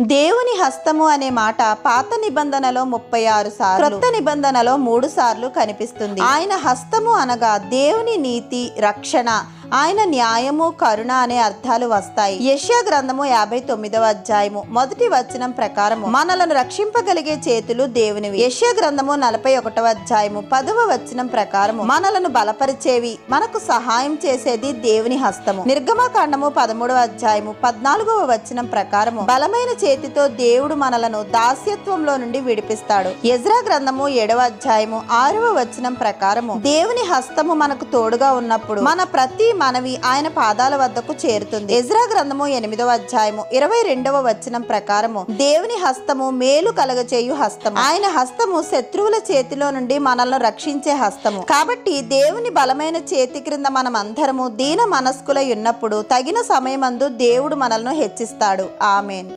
దేవుని హస్తము అనే మాట పాత నిబంధనలో ముప్పై ఆరు సార్లు క్రొత్త నిబంధనలో మూడు సార్లు కనిపిస్తుంది. ఆయన హస్తము అనగా దేవుని నీతి రక్షణ ఆయన న్యాయము కరుణ అనే అర్థాలు వస్తాయి. యెషయా గ్రంథము యాభై తొమ్మిదవ అధ్యాయము. మొదటి వచనం ప్రకారము. మనలను రక్షింపగలిగే చేతులు దేవునివి. యెషయా గ్రంథము నలభై ఒకటవ అధ్యాయము. పదవ వచనం ప్రకారము. మనలను బలపరిచేవి మనకు సహాయం చేసేది దేవుని హస్తము. నిర్గమకాండము పదమూడవ అధ్యాయము. పద్నాలుగవ వచనం ప్రకారము. బలమైన చేతితో దేవుడు మనలను దాస్యత్వంలో నుండి విడిపిస్తాడు. ఎజ్రా గ్రంథము ఏడవ అధ్యాయము. ఆరవ వచనం ప్రకారము. దేవుని హస్తము మనకు తోడుగా ఉన్నప్పుడు మన ప్రతి మనవి ఆయన పాదాల వద్దకు చేరుతుంది. ఎజ్రా గ్రంథము ఎనిమిదవ అధ్యాయము ఇరవై రెండవ వచనం ప్రకారము దేవుని హస్తము మేలు కలగచేయు హస్తము. ఆయన హస్తము శత్రువుల చేతిలో నుండి మనల్ని రక్షించే హస్తము. కాబట్టి దేవుని బలమైన చేతి క్రింద మనం అందరము దీన మనస్కులై ఉన్నప్పుడు తగిన సమయమందు దేవుడు మనల్ని హెచ్చిస్తాడు. ఆమెన్.